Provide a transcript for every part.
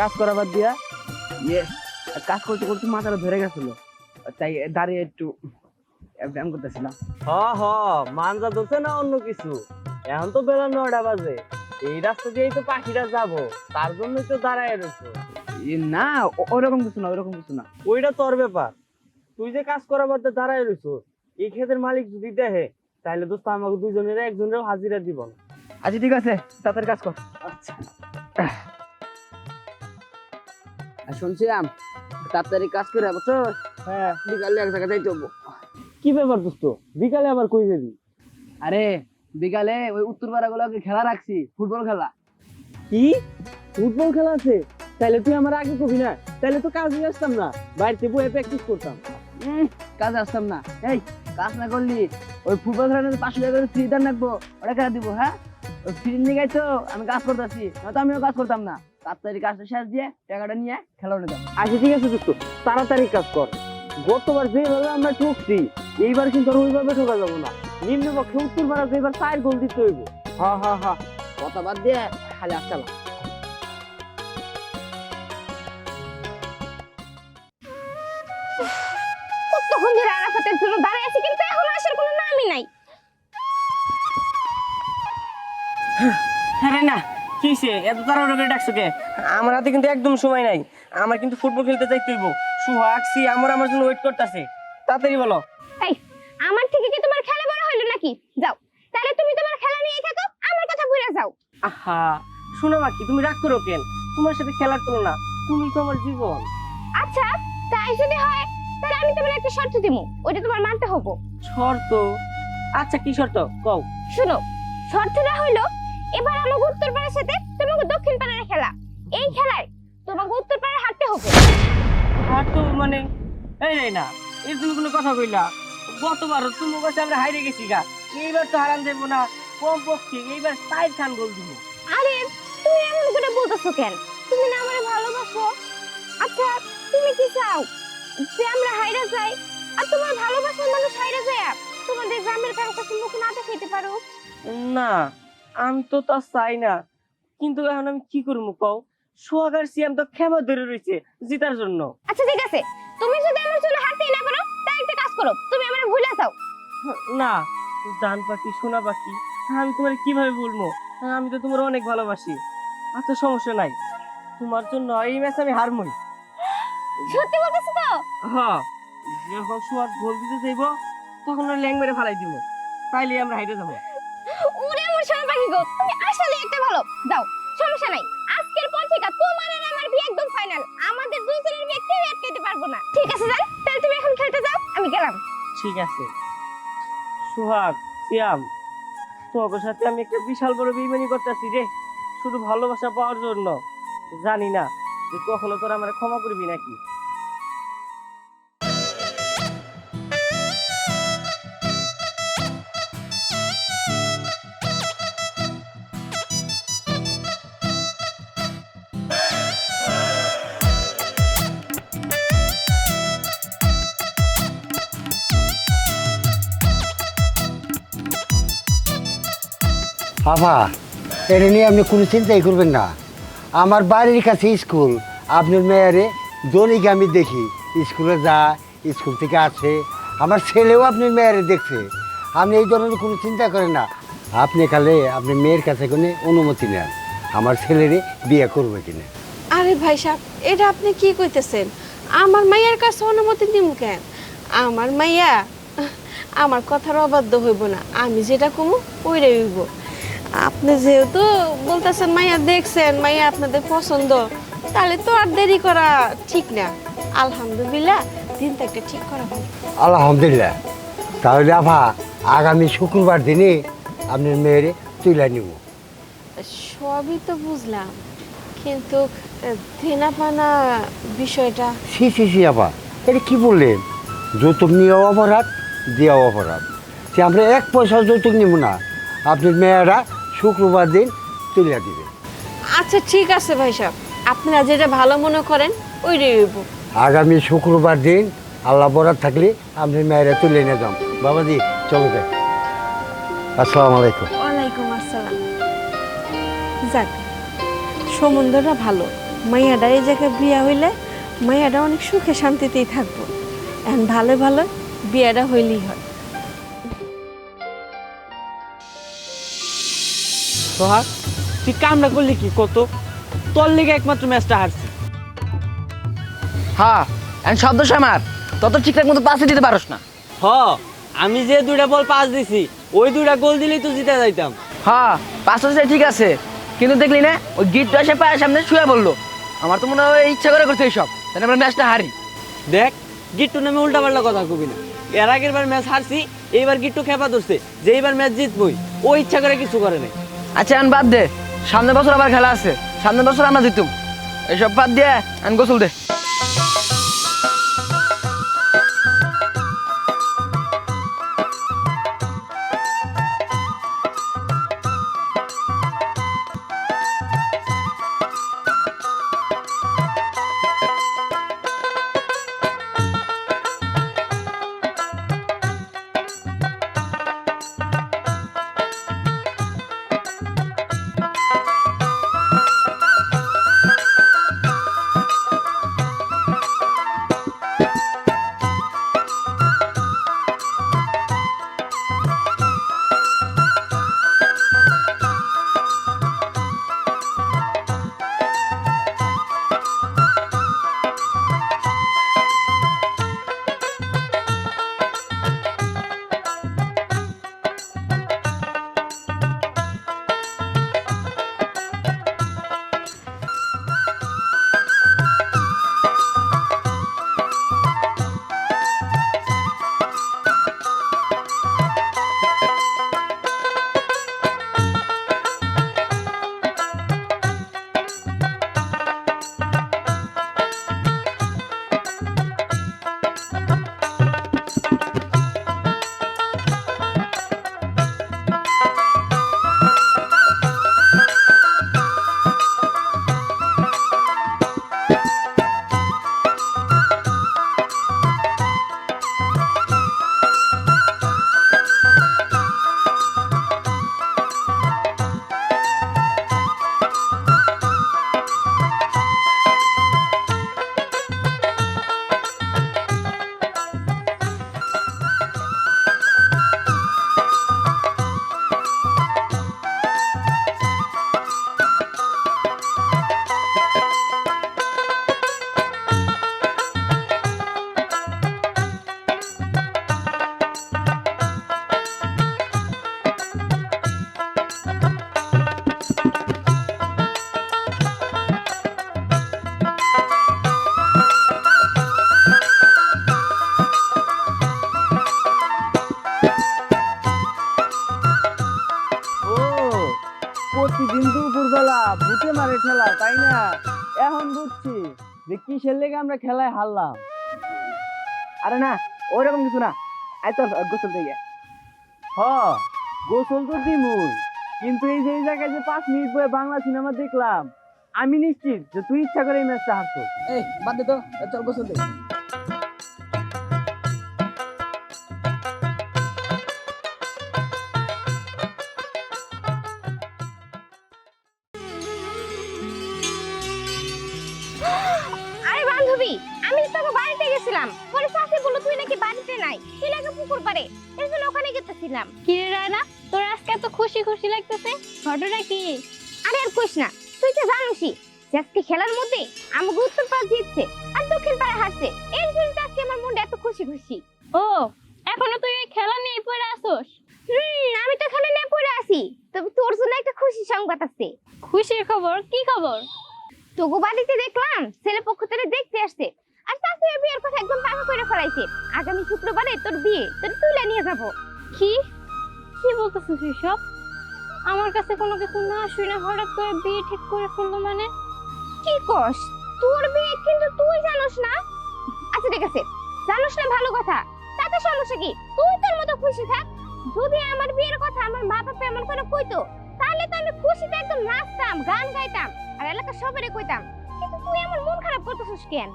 কাজ করা বাদ দিয়া ইয়ে কাজ করতে করতে মাথাটা ধরে গেছিল। তাই দাঁড়িয়ে একটু ব্যায়াম করতেছিলাম। হ হ মানজা ধরছে না অন্য কিছু? এখন তো বেলা নয়টা বাজে। এই রাস্তা দিয়েই তো পাখিরা যাব। তার জন্যই তো দাঁড়ায় রয়েছে। না ওরকম কিছু না ওরকম কিছু না। ওইটা তোর ব্যাপার। তুই যে কাজ করা বাদ দাঁড়ায় রইছ এই ক্ষেতের মালিক যদি দেখে তাহলে দোস্ত আমাকে দুজনের একজনের হাজিরা দিব আচ্ছা ঠিক আছে তাড়াতাড়ি কাজ কর। আচ্ছা। শুনছিলাম তাড়াতাড়ি কাজ করে বুঝছ? হ্যাঁ। বিকালে এক জায়গায় যাইতে হব। কি ব্যাপার দোস্ত? বিকালে আবার কই যাবি? আরে বিকালে ওই উত্তর পাড়াগুলোকে খেলা রাখছি ফুটবল খেলা। কি? ফুটবল খেলা আছে? তাহলে তুই আমার আগে কবি না? তাহলে তো কাজে আসতাম না। বাড়িতে বসে প্র্যাকটিস করতাম। উম, কাজে আসতাম না। এই কাজ না করলি ওই ফুটবল খেলার পাঁচশো টাকা করে ফ্রি দান রাখব ওটা খেলা দিবো হ্যাঁ? ওই ফ্রি নিয়ে গেছো আমি কাজ করতেছি নয়তো আমিও কাজ করতাম না। তাড়াতাড়ি কাজটা শেষ দিয়ে টাকাটা নিয়ে খেলা উঠে দাও আচ্ছা ঠিক আছে দোস্ত। তাড়াতাড়ি কাজ কর। গতবার যেভাবে আমরা ঠকছি এইবার কিন্তু আর ওইভাবে ঠকা যাব না। নিম্ন পক্ষে উত্তর পাড়া এবার চার গোল দিতে হইব। হ্যাঁ হ্যাঁ হ্যাঁ কথা বাদ দিয়ে খালি আসতাম কতক্ষণ ধরে আরাফাতের জন্য দাঁড়ায় আছি কিন্তু এখনও আসার কোনো নামই নাই। আরে না। কিসে এত তাড়াহুড়ো করে ডাকছো কে? আমার হাতে কিন্তু একদম সময় নাই। আমার কিন্তু ফুটবল খেলতে যাইতে হইব। সুহাগ সি আমার আমার জন্য ওয়েট করতেছে। তাড়াতাড়ি বলো। এই আমার থেকে কি তোমার খেলা বড় হইল নাকি? যাও। তাহলে তুমি তোমার খেলা নিয়ে থাকো আমার কথা ভুলে যাও। আহা শোনো বাকি তুমি রাগ করো কেন? তোমার সাথে খেলার করো না তুমি তো আমার জীবন। আচ্ছা তাই যদি হয় তাহলে আমি তোমার একটা শর্ত দিমু। ওটা তোমার মানতে হব। শর্ত? আচ্ছা কি শর্ত? কও। শুনো শর্তটা হইল এবার আমাকে উত্তর পাড়ার সাথে তোমাকে দক্ষিণ পাড়ার খেলা। এই খেলায় তোমাকে উত্তর পাড়ায় হাঁটতে হবে। তো মানে? এই রে না এই তুমি কোনো কথা কইলা। গতবার তুমি কাছে আমরা হাইরে গেছি গা। এইবার তো হারান দেবো না। কম পক্ষে এইবার সাইড খান গোল দিব। আরে তুমি এমন করে বলতেছো কেন? তুমি না আমারে ভালোবাসো? আচ্ছা তুমি কি চাও যে আমরা হাইরা যাই? আর তোমার ভালোবাসার মানুষ হাইরা যায়? তোমাদের গ্রামের কারও কাছে মুখ না দেখাইতে পারো? না আমি তো তা চাই না। কিন্তু এখন আমি কি করব কও? সোহাগার সিয়াম তো খেমা ধরে রয়েছে জিতার জন্য। আচ্ছা ঠিক আছে। তুমি যদি আমার জন্য হাঁটতেই না পারো তাই একটা কাজ করো। তুমি আমার ভুলে যাও। না জান পাখি সোনা পাখি আমি তোমার কীভাবে বলব আমি তো তোমার অনেক ভালোবাসি। আচ্ছা সমস্যা নাই। তোমার জন্য এই ম্যাচ আমি হারমই সত্যি বলতেছো তো? হ্যাঁ যখন সোহাগ গোল দিতে যাইব তখন ওর ল্যাং মেরে ফালাই দিব। তাইলে আমরা হাইটে যাব। গো, তুমি আসলে একটা ভালো। সমস্যা নাই। আজকের পর থেকে তোমার আর আমার বিয়ে একদম ফাইনাল আমাদের বিয়ে কেউ পারব না। ঠিক আছে তাহলে তুমি এখন খেলতে যাও। আমি গেলাম। ঠিক আছে। সোহাগ, সিয়াম তোমার সাথে আমি একটা বিশাল বড় বেইমানি করতেছি রে। শুধু ভালোবাসা পাওয়ার জন্য। জানি না যে কখনো তোরা আমার ক্ষমা করবি নাকি। বাবা, এটা নিয়ে আপনি কোনো চিন্তাই করবেন না। আমার বাড়ির কাছে স্কুল, আপনার মেয়ারে দৈনিক আমি দেখি, স্কুলে যা স্কুল থেকে আসে, আমার ছেলেও আপনার মেয়ারে দেখছে। আপনি এই ধরনের কোনো চিন্তা করেন না। আপনি খালে আপনি মেয়ের কাছে কোনো অনুমতি নেন, আমার ছেলেরে বিয়ে করবে কিনা। আরে ভাই সাহেব, এটা আপনি কি কইতেছেন? আমার মাইয়ার কাছে অনুমতি দিম কেন? আমার মাইয়া, আমার কথার অবাধ্য হইব না, আমি যেটা কমু, ওইটাই হইব। আপনি যেহেতু বলতেছেন মাইয়া দেখছেন মাইয়া আপনাদের পছন্দ তাহলে তো আর দেরি করা ঠিক না। আলহামদুলিল্লাহ দিনটা একটা ঠিক করা হবে আলহামদুলিল্লাহ। তাহলে আভা আগামী শুক্রবার দিনে আপনার মেয়েরে তুলে নিব। সবই তো বুঝলাম কিন্তু ধেনাপানা বিষয়টা। সি সি সি আপা এটা কি বললেন? যৌতুক নিয়েও অপরাধ দেওয়াও অপরাধ। সে আমরা এক পয়সা যৌতুক নিব না। আপনার মেয়েরা শুক্রবার দিন তুলে দিবে। আচ্ছা ঠিক আছে ভাই সাহেব। আপনারা যেটা ভালো মনে করেন হইব আগামী শুক্রবার দিন আল্লাহ বরাত থাকলে আপনার মেয়েরা তুলে নিয়ে যাম বাবাজি চলো যাই। আসসালামু আলাইকুম। ওয়ালাইকুম আসসালাম। যাক সম্বন্ধটা ভালো। মাইয়াটা এই জায়গায় বিয়া হইলে মাইয়াটা অনেক সুখে শান্তিতেই থাকব। এখন ভালো ভালো বিয়াটা হইলেই হয়। সোহাগ তুই কামটা করলি কি কত? তোর লিগে একমাত্র ম্যাচটা হারছি। হ্যাঁ এখন সব দোষ আমার। তত ঠিকঠাক মতো পাশে দিতে পারস না। হ আমি যে দুইটা বল পাস দিছি ওই দুইটা গোল দিলেই তো জিতে যাইতাম। হ্যাঁ পাঁচশো দিছে ঠিক আছে। কিন্তু দেখলি না ওই গিটটা এসে পায়ের সামনে শুয়ে বলল আমার তো মনে হয় ইচ্ছা করে করছে এইসব তাহলে আমরা ম্যাচটা হারি। দেখ গিট্টু নামে উল্টা পাল্টা কথা কবি না। এর আগের বার ম্যাচ হারছি এইবার গিট্টু খেপা ধরছে যে এইবার ম্যাচ জিতবই ও ইচ্ছা করে কিছু করে নাই। আচ্ছা আন বাদ দে। সামনের বছর আবার খেলা আছে। সামনের বছর আমরা জিতুম। এইসব বাদ দিয়ে আন গোসল দে। ভূতে মারে খেলা তাই না? এখন বুঝছি যে আমরা খেলায় হারলাম। আরে না ওইরকম কিছু না। তোর গোসল থেকে। হ, গোসল তো দিমুই। কিন্তু এই যে জায়গায় যে পাঁচ মিনিট পরে বাংলা সিনেমা দেখলাম, আমি নিশ্চিত যে তুই ইচ্ছা করে এই ম্যাচটা হারছো এই, বাদ দে তো চল গোসল দে আমি তোকে বাড়িতে গেছিলাম। পরে চাষি বলল তুই নাকি বাড়িতে নাই? তুই নাকি পুকুর পারে এর জন্য ওখানে গেতেছিলাম। কি রে রায়না তোর আজকে এত খুশি খুশি লাগতেছে? ঘটনা কি? আরে আর কইস না তুই তো জানোসই যে আজকে খেলার মধ্যে আমাকে উত্তর পাড়া জিতছে আর দক্ষিণ পাড়া হারছে। এর জন্য আজকে আমার মনটা এত খুশি খুশি। ও এখনও তুই এই খেলা নিয়ে পড়ে আসোস? হুম আমি তো এখানে না পড়ে আছি। তবে তোর জন্য একটা খুশি সংবাদ আছে। খুশির খবর? কি খবর? তোগো বাড়িতে দেখলাম ছেলে পক্ষ থেকে দেখতে আসছে। আর চাষির বিয়ের কথা একদম পাকা করে ফেলাইছে। আগামী শুক্রবারে তোর বিয়ে তোর তুলে নিয়ে যাব। কি? কি বলতেছিস এসব? আমার কাছে কোনো কিছু না শুনে হঠাৎ করে বিয়ে ঠিক করে ফেলল মানে? কি কস? তোর বিয়ে কিন্তু তুই জানোস না? আচ্ছা ঠিক আছে। জানোস না ভালো কথা। তাতে সমস্যা কি? তুই তোর মতো খুশি থাক। যদি আমার বিয়ের কথা আমার মা বাবা এমন করে কইতো তাহলে তো আমি খুশিতে একদম নাচতাম গান গাইতাম আর এলাকা সবারে কইতাম। কিন্তু তুই আমার মন খারাপ করতেছিস কেন?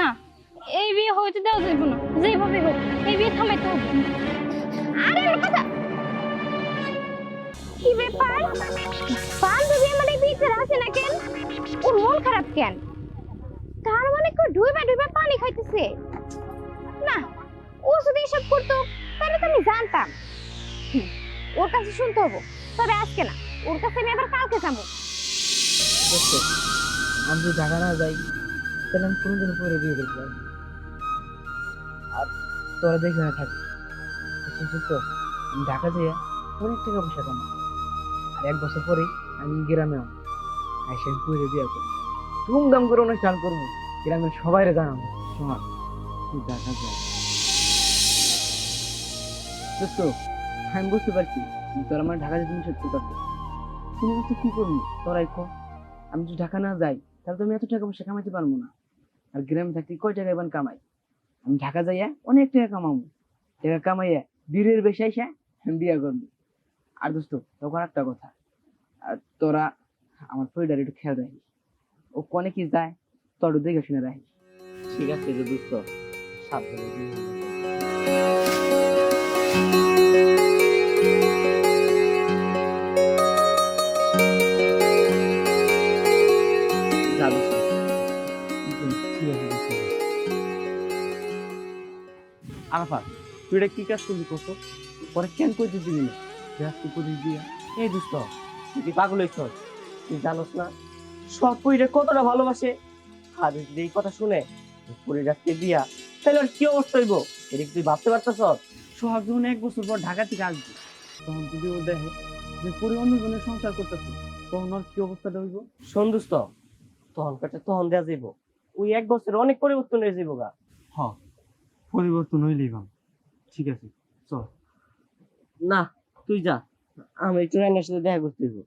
না, এই বিয়ে হইতে দেওয়া যাইব না যেভাবে হোক, এই বিয়ে থামাইতে হবে। আরে আমার কথা! কি ব্যাপার? বান্ধবী আমার এই বিয়ে নিচে আসে না কেন? ওর মন খারাপ কেন? তার মানে কেউ ডুবে ডুবে পানি খাইতেছে? না, ও যদি এসব করতো, তাহলে তো আমি জানতাম। ওর কাছে শুনতে হব, তবে আজকে না, ওর কাছে আমি আবার কালকে যাব। আমি ঢাকা না যাই তাহলে আমি কোনোদিন পরে বিয়ে করতে পারব আর তোরা দেখে না, থাকি। আমি ঢাকা যাই অনেক টাকা পয়সা কামাই আর এক বছর পরে আমি গ্রামে আমি পরে বিয়ে করব। ধুমধাম করে অনুষ্ঠান করব। গ্রামের সবাই জানাব, শোনা, তুই যাই দোস্ত, আমি বুঝতে পারছি তোর আমার ঢাকা যেতে নিষেধ করতে তুমি তো কি করবি? তোরাই কর আমি যদি ঢাকা না যাই, তাহলে তো আমি এত টাকা পয়সা কামাইতে পারব না। আর গ্রামে থাকতে কয় টাকা এবার কামাই? আমি ঢাকা যাইয়া অনেক টাকা কামাবো। টাকা কামাইয়া বীরের বেশি আমি বিয়ে করব। আর দোস্ত, তখন একটা কথা। আর তোরা আমার পরিবার একটু খেয়াল রাখিস। ও কনে কি যায়, তোর দেখে শুনে রাখিস। ঠিক আছে দোস্ত, সাবধানে আরাফাত, তুই এটা কি কাজ করবি কত পরে কেন করতে দিবি না? তুই করিস বিয়া এই দোস্ত তুই পাগল হইছ? তুই জানোস না? সব পরিটা কতটা ভালোবাসে। আর যদি এই কথা শুনে পরির আজকে দিয়া, তাহলে আর কি অবস্থা হইব? এটা তুই ভাবতে পারতেছ? সোহাগ যখন এক বছর পর ঢাকা থেকে আসবি, তখন যদি ও দেখে যে পরে অন্যজনের সংসার করতেছে, তখন ওর কি অবস্থাটা হইব? দোস্ত তখন কাছে তখন দেয়া যাইব। ওই এক বছর অনেক পরিবর্তন হয়ে যাইব গা। হ। পরিবর্তন হইলেই ভালো। ঠিক আছে চল। না তুই যা। আমি একটু রান্নার সাথে দেখা করতে হইব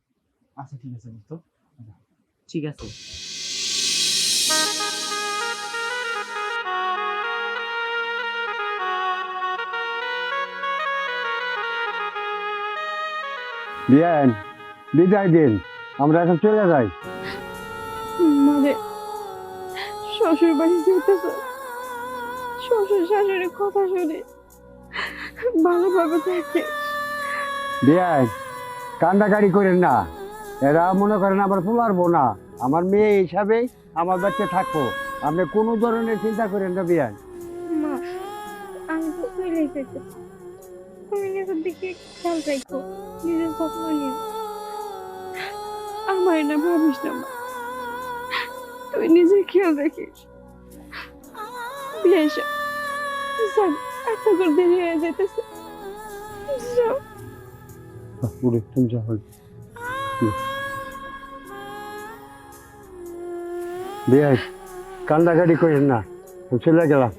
আচ্ছা ঠিক আছে দোস্ত ঠিক আছে। বিয়ান বিদায় দিন। আমরা এখন চলে যাই। মানে শ্বশুর বাড়ি যেতেছে শ্বশুর শাশুড়ির কথা শুনে ভালোভাবে থাকে করেন না। এরা মনে করেন আবার ফুলারবো না। আমার মেয়ে হিসাবে আমার বাচ্চা থাকব। আপনি কোনো ধরনের চিন্তা করেন না বিয়ান মা আমি তো চলেই যেতে তুমি নিজের দিকে খেয়াল রাখো নিজের যত্ন নিও আমার না ভাবিস না তুই নিজে খেয়াল রাখিস। বিয়ে এসে যাক এত করে দেরি হয়ে যেতেছে যাও। পুরো তুমি যখন বিয়ান কান্দাকাড়ি করেন না। চলে গেলাম।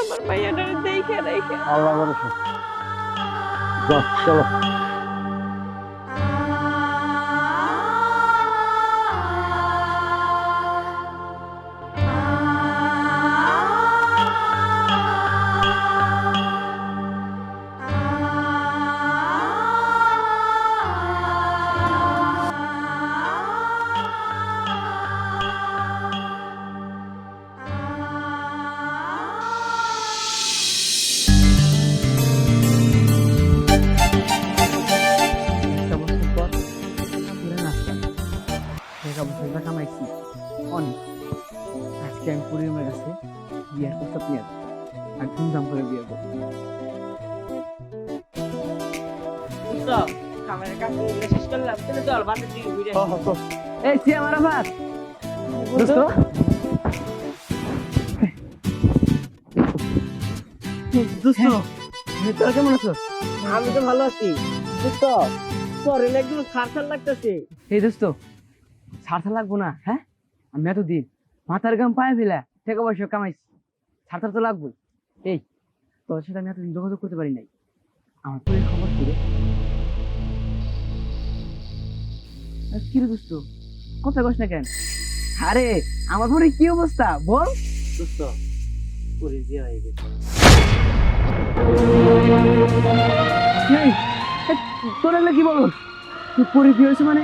আমার মাইয়াটা দেখে রেখে আল্লাহ যাও, চলো। আজকে আমি কাছে বিয়ের নিয়ে আসব। আর ধুমধাম করে বিয়ে করব। এই সি আমার আবার দোস্ত। দোস্ত। তোরা কেমন আছো? আমি তো ভালো আছি। দোস্ত তোর এলে একদম সারসার লাগতেছে। এই দোস্ত ছাড়তে লাগবো না হ্যাঁ? আমি এতদিন মাথার গাম পায়ে ফেলা টাকা পয়সা কামাইছি ছাড়তে তো লাগবে এই তোর সাথে আমি এতদিন যোগাযোগ করতে পারি নাই। আমার পুরো খবর কি রে? কি রে দোস্ত কথা কস না কেন? আরে আমার পরে কি অবস্থা? বল। দোস্ত পরে বিয়ে হয়ে গেছে। এই, এই, তোর এগুলো কি বল? পরে কি হয়েছে মানে?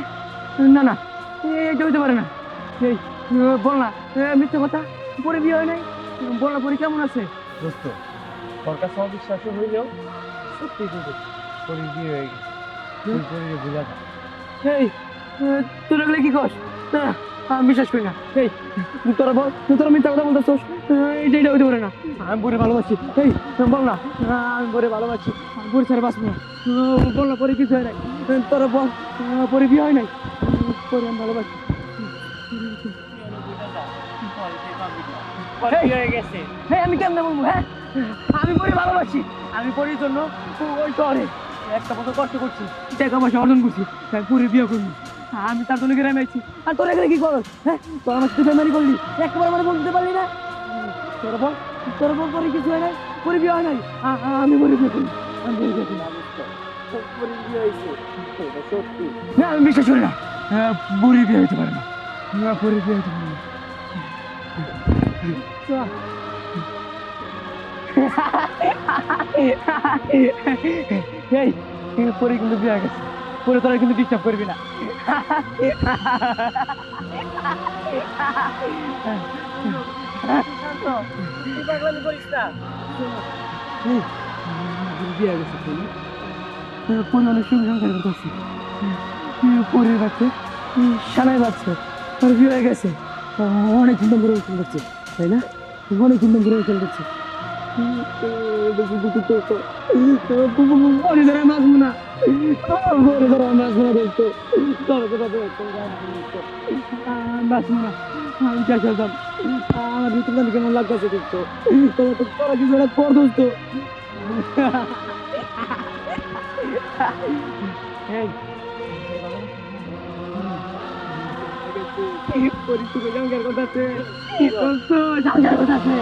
না না এ- এটা হইতে পারে না। এই বল না। মিথ্যে কথা। পরে বিয়ে হয় নাই। বল না পরে কেমন আছে? দোস্ত তোর কাছে অবিশ্বাস হইলেও সত্যি কিন্তু পরে বিয়ে হয়ে গেছে। তুই পরে ভুলা যা। এই তুই এগুলো কি কস? না আমি বিশ্বাস করি না। এই তুই তোরা বল তুই তোরা মিথ্যা কথা বলতেছস। এইটা এটা হইতে পারে না। আমি পরে ভালোবাসি। এই বল না। আমি পরে ভালোবাসি। আমি পরে ছাড়া বাঁচবো না। বল না পরে কিছু হয় নাই। তোরা বল পরে বিয়ে হয় নাই? পরে আমি ভালোবাসি। হয়ে গেছে। হ্যাঁ আমি কেমনে বলব হ্যাঁ আমি পরে ভালোবাসি। আমি পরের জন্য ওই শহরে। একটা বছর কষ্ট করছি। টাকা পয়সা অর্জন করছি তাই পরে বিয়ে করবি। আমি তার জন্য গ্রামে আছি। আর তোরা এখানে কি করস হ্যাঁ তোর আমার সাথে বেমারি করলি। একবার আমার বলতে পারলি না? তোরা বল তোরা বল পরে কিছু হয় নাই? পরে বিয়ে হয় নাই? আমি পরে বিয়ে করি। আমি পরে বিয়ে করি। না আমি বিশ্বাস করি না। হ্যাঁ, পরে বিয়ে হইতে পারে না পরে বিয়ে হইতে পারে না। এই পরে কিন্তু বিয়ে গেছে। পরে তোরা কিন্তু ডিস্টার্ব করবি না। পরে। অনেক আর বিয়ে হয়ে গেছে। অনেক ধুমধাম করে করছে। তাই না? অনেক ধুমধাম করে অনুষ্ঠান করছে আমি চাই চলতাম আমার ভিতর জানি কেমন লাগতেছে দেখতো। তোরা তো, তোরা কিছু একটা কর দোস্ত। এই পরিচুকে জঙ্গের কথা আছে। জঙ্গের কথা আছে।